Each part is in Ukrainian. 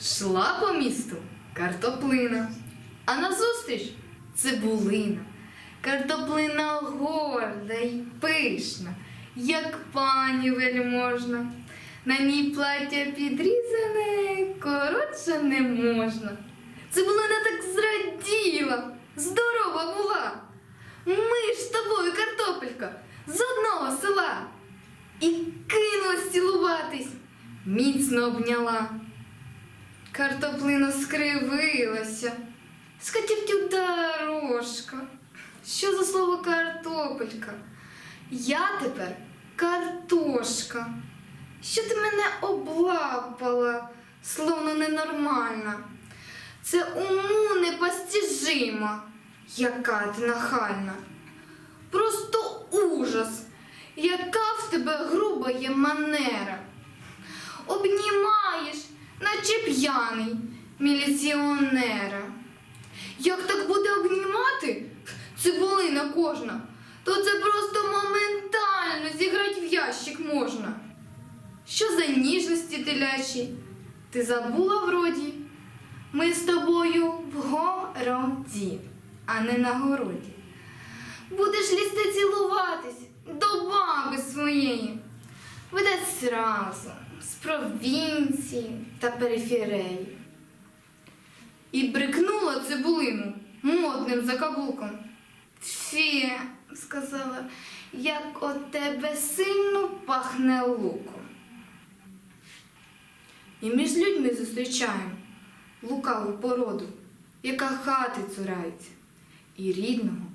Шла по місту картоплина, а назустріч цибулина. Картоплина горда й пишна, як пані вельможна. На ній плаття підрізане, коротше не можна. Цибулина так зраділа, здорова була. Ми ж з тобою, картопелька, з одного села. І кинулась цілуватись, міцно обняла. Картоплина скривилася. Скатертю дорожка. Що за слово картопелька? Я тепер картошка. Що ти мене облапала, словно ненормальна. Це уму непостижимо, яка ти нахальна. Просто ужас, яка в тебе груба є манера. Обнімаєш, наче п'яний міліціонера. Як так буде обнімати цибулина кожна, то це просто моментально зіграти в ящик можна. Що за ніжності телячі? Ти забула вроді? Ми з тобою в городі, а не на городі. Будеш лізти цілуватись Видать зразу з провінції та периферії. І брикнула цибулину модним закаблуком. Фі, сказала, як от тебе сильно пахне луком. І між людьми зустрічаємо лукаву породу, яка хати цурається і рідного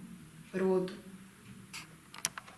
роду.